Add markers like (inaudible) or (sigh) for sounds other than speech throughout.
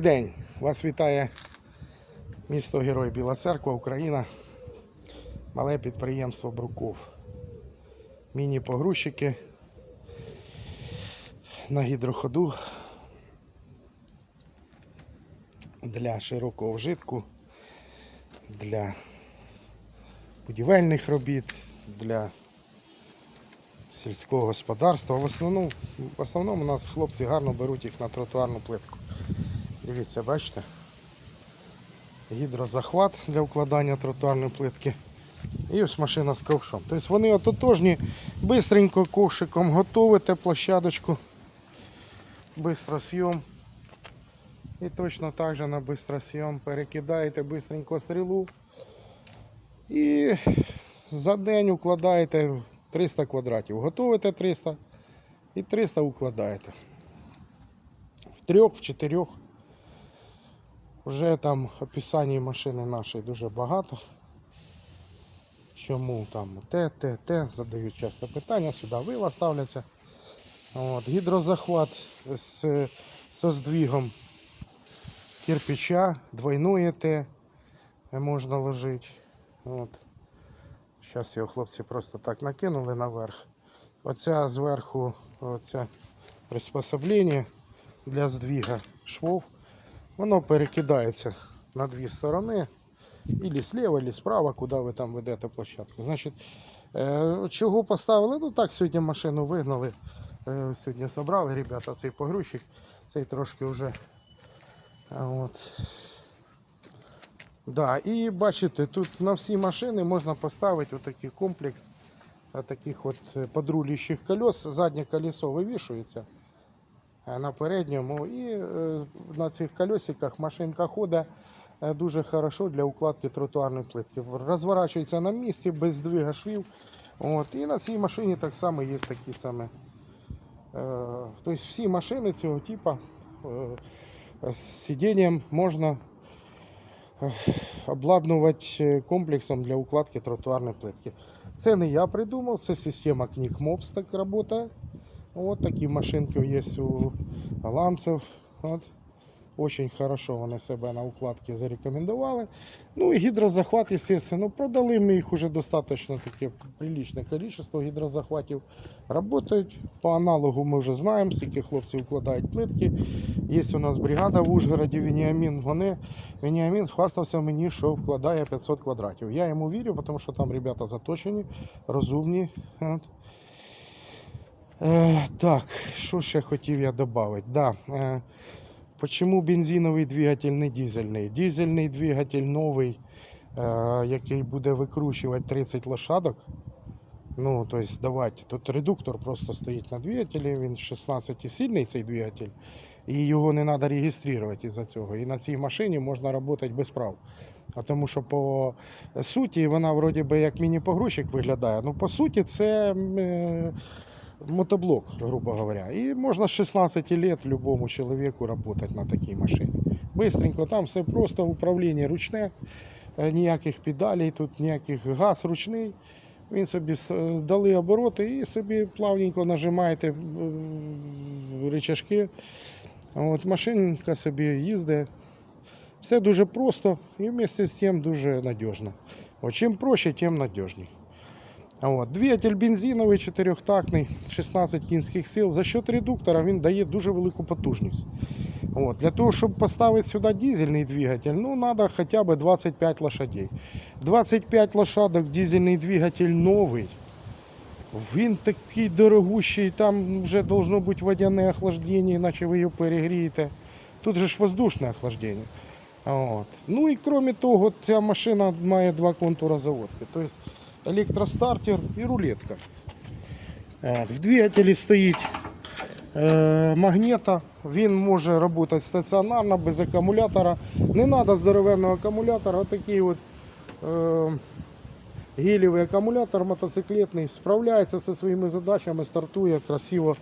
Добрий день! Вас вітає місто Герой Біла Церква, Україна. Мале підприємство Бруков. Міні-погрузчики на гідроходу для широкого вжитку, для будівельних робіт, для сільського господарства. В основному, в основному у нас хлопці гарно беруть їх на тротуарну плитку. Дивіться, бачите? Гідрозахват для укладання тротуарної плитки. І ось машина з ковшом. Тобто вони ототожні, бистренько ковшиком готовите площадочку. Бистросйом. І точно так же на бистросйом перекидаєте бистренько стрілу. І за день укладаєте 300 квадратів. Готовите 300 і 300 укладаєте. В трьох, в чотирьох. Вже там описання машини нашої дуже багато. Чому там те, те, те, задають часто питання, сюди вила ставляться. От, гідрозахват з, зі здвигом кирпича, двойное Т можна ложити. От. Зараз його хлопці просто так накинули наверх. Оця зверху оця приспособлення для здвига швов. Воно перекидається на дві сторони. Ілі зліва, ілі справа, куди ви там ведете площадку. Значить, е, чого поставили? Ну так, сьогодні машину вигнали. Е, сьогодні зібрали, ребята, цей погрузчик, цей трошки вже. От. Да, і бачите, тут на всі машини можна поставити отакий комплекс е, таких от е, подрулюючих колес. Заднє колесо вивішується е, на передньому. І е, на цих колесиках машинка ходить е, дуже хорошо для укладки тротуарної плитки. Розворачується на місці без здвига швів. От. І на цій машині так само є такі саме. Е, Тобто всі машини цього типу е, з сидінням можна е, обладнувати е, комплексом для укладки тротуарної плитки. Це не я придумав, це система Knick так працює. От такі машинки є у голландців. От. Очень хорошо вони себе на укладці зарекомендували. Ну і гідрозахват, естественно, ну, продали ми їх уже достаточно таке приличне количество гідрозахватів. Работають. По аналогу ми вже знаємо, скільки хлопці укладають плитки. Є у нас бригада в Ужгороді Веніамін. Вони Веніамін хвастався мені, що вкладає 500 квадратів. Я йому вірю, тому що там ребята заточені, розумні. От. Е, так, що ще хотів я додати? Да, е, Почему бензиновий двигатель не дизельний? Дизельний двигатель новий, е, який буде викручувати 30 лошадок. Ну, тобто давати. Тут редуктор просто стоїть на двигателі, він 16 сильний цей двигатель, і його не треба реєструвати із-за цього. І на цій машині можна працювати без прав. А тому що по суті вона вроді би як міні-погрузчик виглядає. Ну, по суті, це е, мотоблок, грубо говоря. І можна з 16 лет любому чоловіку працювати на такій машині. Бистренько, там все просто управління ручне, е, ніяких педалей, тут ніяких газ ручний. Він собі с- дали обороти і собі плавненько нажимаєте е, рычажки. От машинка собі їздить. Все дуже просто і вместе з тим дуже надіжно. Чим проще, тим надіжніше. От. Двигатель бензиновий, чотирьохтактний, 16 кінських сил. За счет редуктора він дає дуже велику потужність. От. Для того, щоб поставити сюди дизельний двигатель, ну, треба хоча б 25 лошадей. 25 лошадок, дизельний двигатель новий. Він такий дорогущий, там вже должно бути водяне охлаждення, іначе ви його перегрієте. Тут же ж воздушне охлаждення. От. Ну і крім того, ця машина має два контури заводки. Тобто електростартер і рулетка. В двигателі стоїть е, магнета. Він може працювати стаціонарно, без акумулятора. Не треба здоровенного акумулятора. Отакий от е, гелевий акумулятор мотоциклетний. Справляється зі своїми задачами, стартує красиво.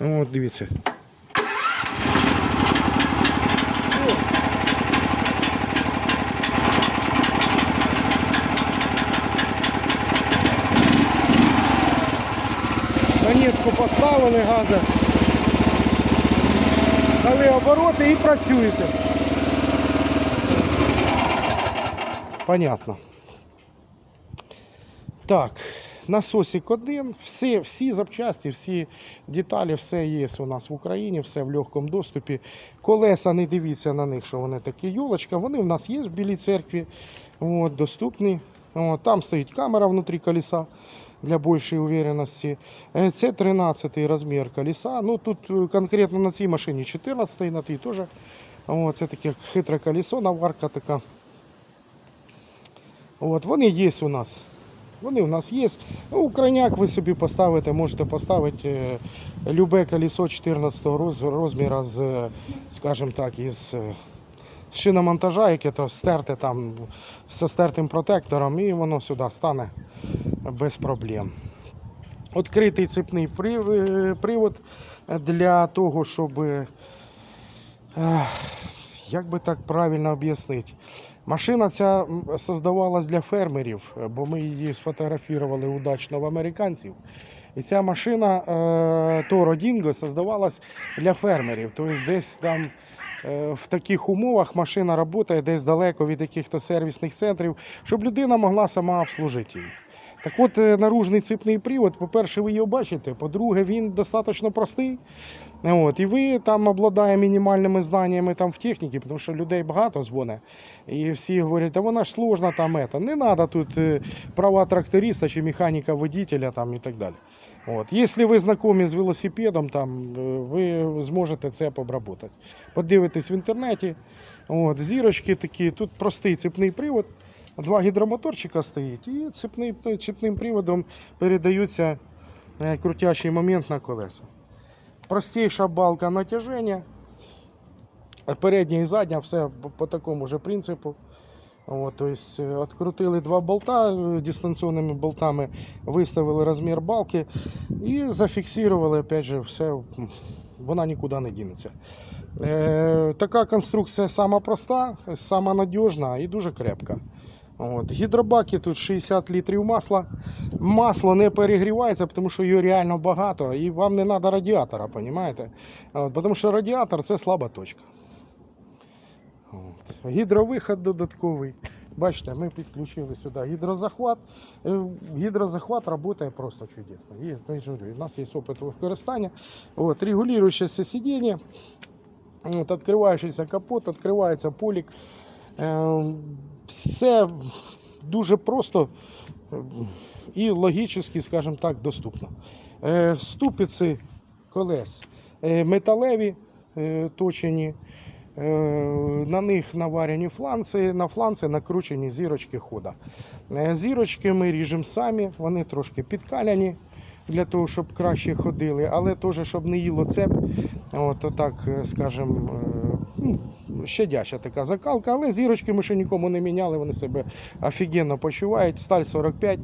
От, дивіться. педальку поставили газа, дали обороти і працюєте. Понятно. Так, насосик один, всі всі запчасті, всі деталі, все є у нас в Україні, все в легкому доступі. Колеса, не дивіться на них, що вони такі. Йолочка, вони в нас є в Білій церкві. От, Доступні. От, там стоїть камера внутрі колеса для більшої уверенності. Е, Це 13 розмір колеса. Ну, тут е, конкретно на цій машині 14 на тій теж. О, це таке хитре колесо, наварка така. От, вони є у нас. Вони у нас є. Ну, крайняк ви собі поставите, можете поставити е, любе колесо 14 роз- розміру з, скажімо так, із шиномонтажа, яке то стерте там зі стертим протектором, і воно сюди стане без проблем. Відкритий цепний е, привод для того, щоб, е, як би так правильно об'яснити, Машина ця создавалась для фермерів, е, бо ми її сфотографували удачно в американців. І ця машина е, Toro Dingo создавалась для фермерів. Тобто десь там е, в таких умовах машина працює десь далеко від якихось сервісних центрів, щоб людина могла сама обслужити її. Так от, е, наружний цепний привод, по-перше, ви його бачите, по-друге, він достатньо простий. От, і ви там обладає мінімальними знаннями там в техніці, тому що людей багато дзвонить. І всі говорять, а вона ж сложна там ета. Не треба тут е, права тракториста чи механіка водителя там і так далі. От. Якщо ви знайомі з велосипедом, там, е, ви зможете це обробити. Подивитесь в інтернеті. От, зірочки такі, тут простий цепний привод, два гідромоторчика стоїть, і цепний, цепним приводом передаються е, крутящий момент на колеса. Простіша балка натяження. Передня і задня, все по- по такому же принципу. От, то е, открутили два болта е, дистанційними болтами, виставили розмір балки і зафіксували, опять же, все, вона нікуди не дінеться. Е, така конструкція сама проста, сама надіжна і дуже крепка. От. Гідробаки тут 60 літрів масла. Масло не перегрівається, тому що його реально багато, і вам не треба радіатора, розумієте? Тому що радіатор це слаба точка. От. Гідровиход додатковий. Бачите, ми підключили сюди гідрозахват. Е, Гідрозахват працює просто чудесно. Є, у нас є опит використання. От, регулюючеся сидіння. От, відкриваючийся капот, відкривається полік. Е, Все дуже просто е, і логічно, скажімо так, доступно. Ступиці колес металеві, точені. Е, На них наварені фланці, на фланці накручені зірочки хода. Е, Зірочки ми ріжемо самі, вони трошки підкаляні для того, щоб краще ходили, але теж, щоб не їло цеп. От так, скажімо, ну, щадяща така закалка, але зірочки ми ще нікому не міняли, вони себе офігенно почувають. Сталь 45.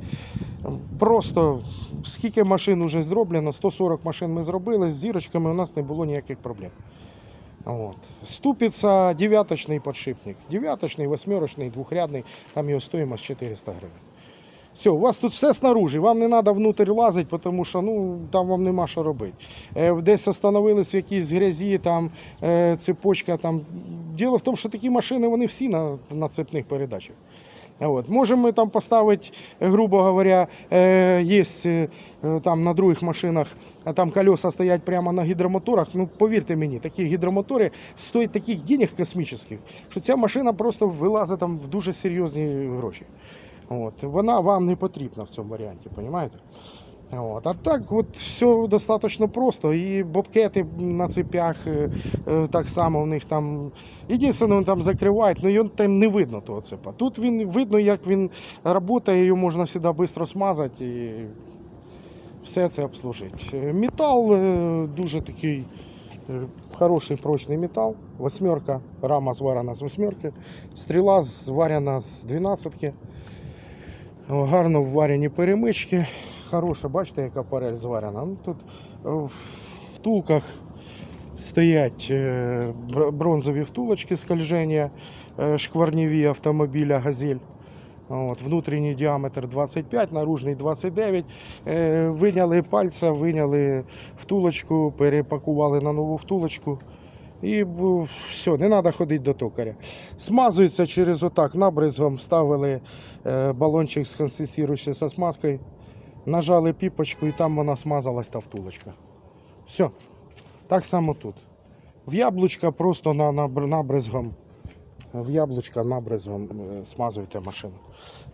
Просто скільки машин вже зроблено, 140 машин ми зробили, з зірочками у нас не було ніяких проблем. От. Ступиця девяточный подшипник. Девяточный, восьмерочный, двохрядний, там його стоимость 400 гривень. Все, у вас тут все снаружи, вам не треба внутрь лазити, тому що ну, там вам нема що робити. Е, десь остановились в якійсь грязі, там е, цепочка. Там. Діло в тому, що такі машини вони всі на, на цепних передачах. От. Можемо ми там поставити, е, грубо говоря, е, є е, там на других машинах, а там колеса стоять прямо на гідромоторах. Ну, повірте мені, такі гідромотори стоять таких денег космічних, що ця машина просто вилазить там в дуже серйозні гроші. От. Вона вам не потрібна в цьому варіанті, розумієте? От. А так от все достатньо просто. І бобкети на цепях е, е, так само в них там. Єдине, там закривають, але його там не видно того цепа. Тут він видно, як він працює, його можна завжди швидко смазати і все це обслужити. Е, Метал дуже такий хороший прочний метал. Восьмерка, рама зварена з восьмерки, стріла зварена з дванадцятки. Гарно вварені перемички. Хороша, бачите, яка парель зварена. Ну, тут е, в втулках стоять е, бронзові втулочки скольження, е, шкварневі автомобіля Газель. От, внутрішній діаметр 25, наружний 29. Е, виняли пальця, виняли втулочку, перепакували на нову втулочку. І все, не треба ходити до токаря. Смазується через отак набризгом, вставили е, балончик з консистіруючою смазкою, нажали піпочку і там вона смазалась та втулочка. Все. Так само тут. В яблучка просто на, набр- набризгом. В яблучка набризгом е, смазуєте машину.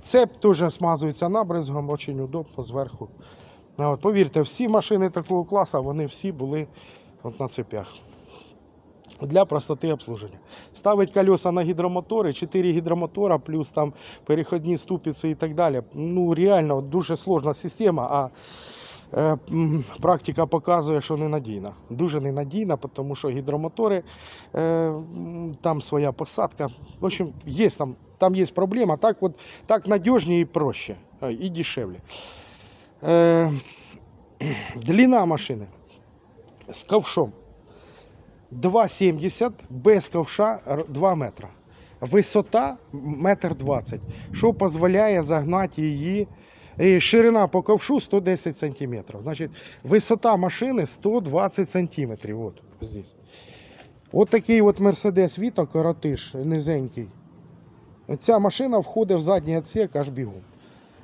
Цеп теж смазується набризгом, дуже удобно зверху. От, повірте, всі машини такого класу, вони всі були от на цепях. Для простоти обслуження. Ставить колеса на гідромотори, 4 гідромотора, плюс там переходні ступиці і так далі. Ну, реально дуже сложна система, а е, практика показує, що ненадійна. Дуже ненадійна, тому що гідромотори, е, там своя посадка. В общем, є там, там є проблема, так, от, так надіжніше і проще, і дешевле. Е, (clears throat) длина машини з ковшом. 2,70 без ковша 2 метра. Висота 1,20 м, що дозволяє загнати її. І ширина по ковшу 110 см. Значить, висота машини 120 см. От. От такий от Mercedes Vito коротиш, низенький. Ця машина входить в задній відсек аж бігом.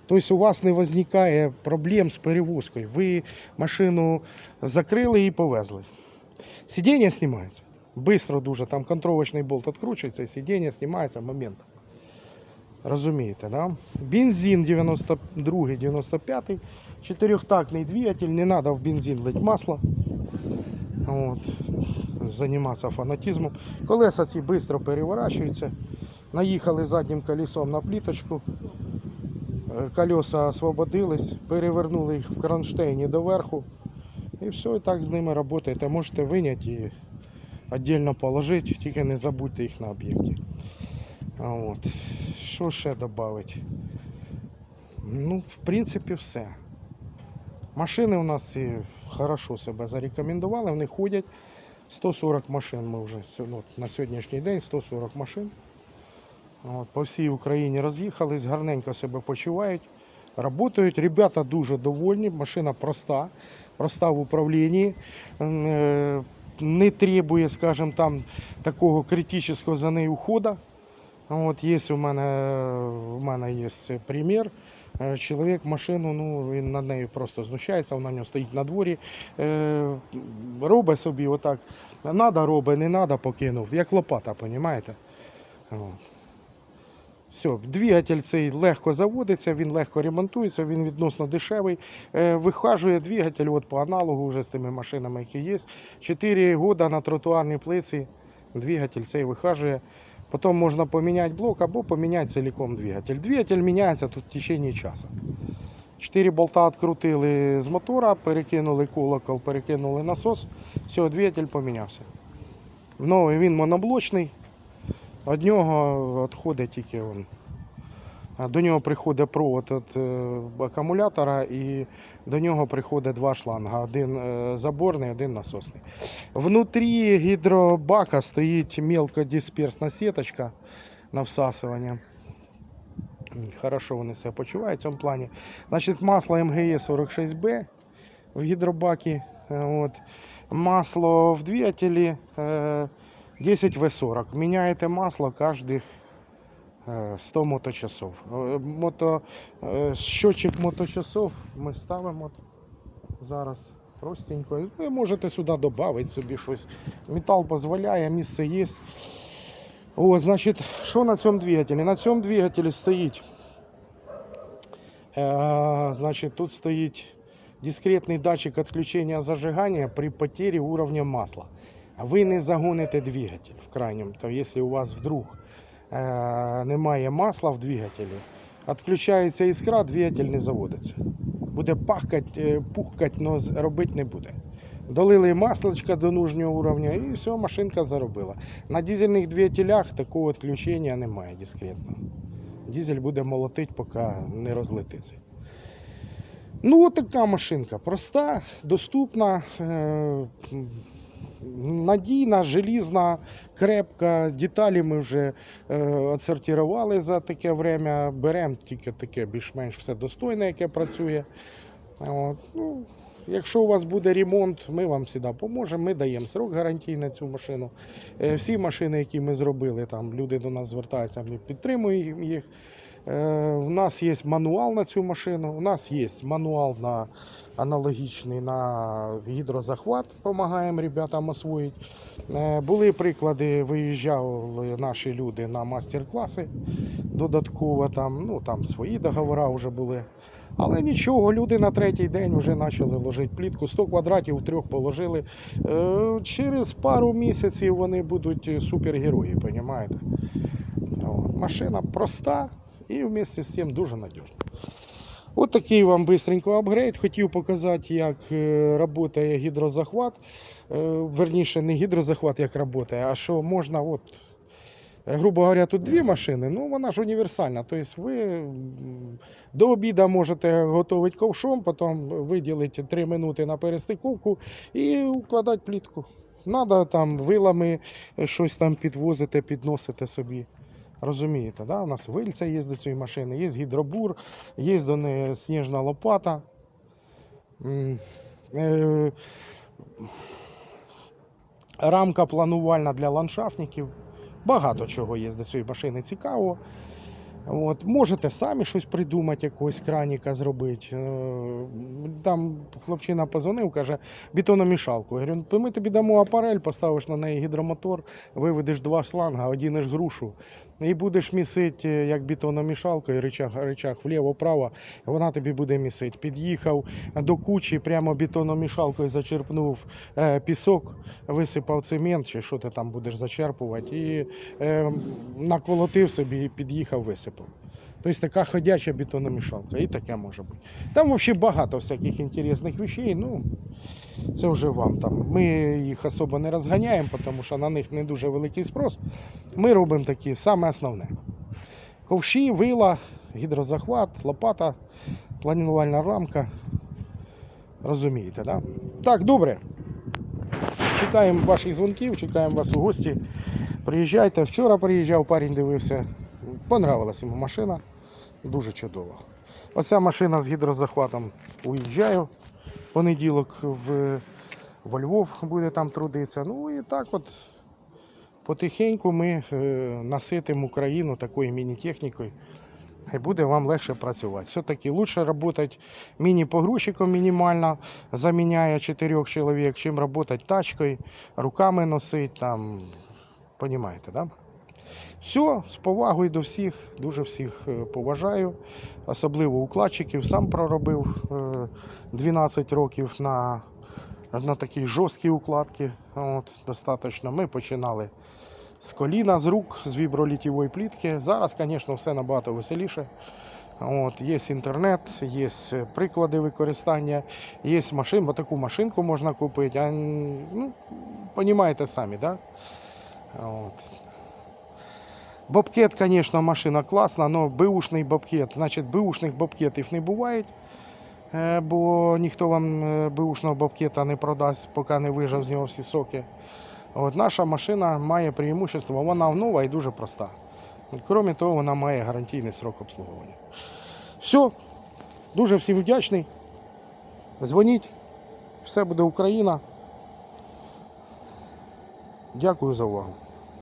Тобто у вас не виникає проблем з перевозкою. Ви машину закрили і повезли. Сидіння знімається. Бистро дуже, там контровочний болт відкручується, сидіння знімається моментом. Розумієте, да? Бензин 92-95, чотирьохтактний двигатель, не треба в бензин лить масло. От. Займатися фанатизмом. Колеса ці швидко переворачуються. Наїхали заднім колесом на пліточку. Е, Колеса освободились, перевернули їх в кронштейні доверху. І все, і так з ними працюєте. Можете виняти і віддільно положити, тільки не забудьте їх на об'єкті. От. Що ще додати? Ну, в принципі, все. Машини у нас і хорошо себе зарекомендували, вони ходять. 140 машин ми вже ну, на сьогоднішній день 140 машин. От, по всій Україні роз'їхались, гарненько себе почувають, працюють. Ребята дуже довольні, машина проста, проста в управлінні. Е, Не требує, скажімо, там такого критичного за нею уходу. От є у мене, у мене є примір. Е, Чоловік машину, ну він над нею просто знущається, вона в нього стоїть на дворі. Е, робить собі отак. Надо робить, не надо, покинув. Як лопата, розумієте? От. Все, двигатель цей легко заводиться, він легко ремонтується, він відносно дешевий. Е, вихажує двигатель от по аналогу вже з тими машинами, які є. 4 роки на тротуарній плиці двигатель цей вихажує. Потім можна поміняти блок або поміняти цілком двигатель. Двигатель міняється тут в течение часу. Чотири болта відкрутили з мотора, перекинули колокол, перекинули насос. Все, двигатель помінявся. Новий він моноблочний. Від нього відходить тільки а До нього приходить провод від е, акумулятора і до нього приходить два шланга: один е, заборний, один насосний. Внутрі гідробака стоїть мелкодисперсна сіточка на всасування. Хорошо вони себе почувають в цьому плані. Значить, масло МГЕ 46Б в гідробакі. Е, От. Масло в двигателі е, 10 В40. Міняєте масло кожних е, 100 моточасов. Е, Мото, е, щочик моточасов ми ставимо зараз простенько. Ви можете сюди додати собі щось. Метал дозволяє, місце є. О, значить, що на цьому двигателі? На цьому двигателі стоїть. Е, значить, тут стоїть дискретний датчик відключення зажигання при потері уровня масла. Ви не загоните двигатель в крайньому. То якщо у вас вдруг е, немає масла в двигателі, відключається іскра, двигатель не заводиться. Буде пахкать, е, пухкать, але робити не буде. Долили маслочка до нужного уровня і все, машинка заробила. На дизельних двигателях такого відключення немає дискретного. Дизель буде молотити, поки не розлетиться. Ну, от така машинка. Проста, доступна, е, надійна, желізна, крепка. Деталі ми вже е, отсортували за таке время. Беремо тільки таке більш-менш все достойне, яке працює. От, ну, якщо у вас буде ремонт, ми вам завжди поможемо. Ми даємо срок гарантійний на цю машину. Е, Всі машини, які ми зробили, там люди до нас звертаються, ми підтримуємо їх. Е, У нас є мануал на цю машину. У нас є мануал на аналогічний на гідрозахват. Допомагаємо ребятам освоїти. Е, Були приклади, виїжджали наші люди на мастер-класи додатково. Там, ну, там свої договори вже були. Але нічого, люди на третій день вже почали ложити плітку. 100 квадратів трьох положили. Е, Через пару місяців вони будуть супергерої, розумієте? Машина проста і вместе з цим дуже надіжна. От такий вам бистренько апгрейд. Хотів показати, як працює гідрозахват. Е, Верніше, не гідрозахват, як працює, а що можна, от, е, грубо говоря, тут дві машини, ну вона ж універсальна. Тобто ви до обіду можете готувати ковшом, потім виділити 3 минути на перестиковку і укладати плітку. Надо там вилами е, щось там підвозити, підносити собі. Розумієте, да? у нас вильця є до цієї машини, є гідробур, є до неї сніжна лопата. Е, Рамка планувальна для ландшафтників. Багато чого є до цієї машини цікавого. От, можете самі щось придумати, якогось краніка зробити. Е, Там хлопчина позвонив, каже, бетономішалку. Я говорю, «Ну, ми тобі дамо апарель, поставиш на неї гідромотор, виведеш два шланга, одінеш грушу. І будеш місити як бітономішалкою, речах, речах вліво-право, вона тобі буде місити. Під'їхав до кучі, прямо бітономішалкою зачерпнув е, пісок, висипав цемент, чи що ти там будеш зачерпувати, і е, наколотив собі під'їхав, висипав. Тобто така ходяча бетономішалка, і таке може бути. Там взагалі багато всяких інтересних речей, ну це вже вам там. Ми їх особо не розганяємо, тому що на них не дуже великий спрос. Ми робимо такі саме основне. Ковші, вила, гідрозахват, лопата, планувальна рамка. Розумієте, да? Так, добре. Чекаємо ваших дзвонків, чекаємо вас у гості. Приїжджайте. Вчора приїжджав, парень дивився. Понравилась йому машина. Дуже чудово. Оця машина з гідрозахватом уїжджаю. Понеділок в, во Львов буде там трудитися. Ну і так от потихеньку ми е, наситимо Україну такою міні-технікою. І буде вам легше працювати. Все-таки лучше працювати міні-погрузчиком мінімально, заміняє чотирьох чоловік, чим працювати тачкою, руками носити там. Понімаєте, да? Все, з повагою до всіх, дуже всіх е, поважаю, особливо укладчиків. Сам проробив е, 12 років на, на такій жорсткій укладці. Достатньо. Ми починали з коліна, з рук, з вібролітівої плітки. Зараз, звісно, все набагато веселіше. От, є інтернет, є приклади використання, є машин, бо таку машинку можна купити. А, ну, понімаєте самі, да? Бобкет, звісно, машина класна, але беушний бобкет. Значить, беушних бобкетів не буває, е, бо ніхто вам е, бобкета не продасть, поки не вижав з нього всі соки. От наша машина має преимущество, вона нова і дуже проста. Крім того, вона має гарантійний срок обслуговування. Все, дуже всім вдячний. Дзвоніть, все буде Україна. Дякую за увагу.